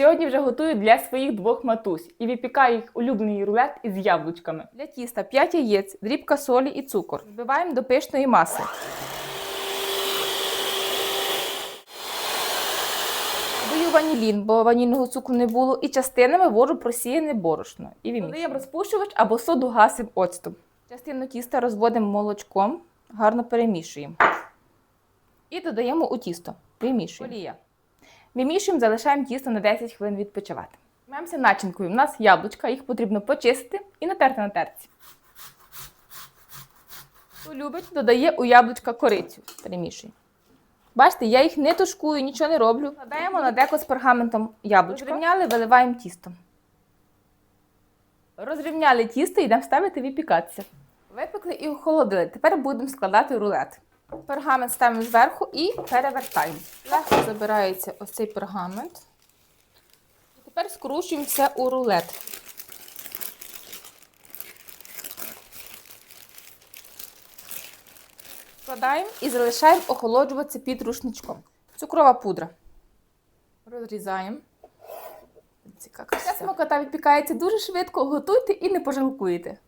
Сьогодні вже готую для своїх двох матусь і випікаю їх улюблений рулет із яблучками. Для тіста 5 яєць, дрібка солі і цукор. Збиваємо до пишної маси. Даю ванілін, бо ванільного цукру не було, і частинами ввожу просіяне борошно. І. Додаємо розпушувач або соду гасим оцтом. Частину тіста розводимо молочком, гарно перемішуємо. І додаємо у тісто. Вимішуємо. Олія. Вимішуємо, залишаємо тісто на 10 хвилин відпочивати. Маємося начинкою. У нас яблучка, їх потрібно почистити і натерти на терці. Хто любить, додає у яблучка корицю. Перемішуємо. Бачите, я їх не тушкую, нічого не роблю. Кладаємо на деко з пергаментом яблучко. Розрівняли, виливаємо тісто. Розрівняли тісто і йдемо ставити випікатися. Випекли і охолодили. Тепер будемо складати рулет. Пергамент ставимо зверху і перевертаємо. Легко забирається ось цей пергамент. Тепер скручуємо все у рулет. Складаємо і залишаємо охолоджуватися під рушничком. Цукрова пудра. Розрізаємо. Ця смокота відпікається дуже швидко, готуйте і не пожалкуєте.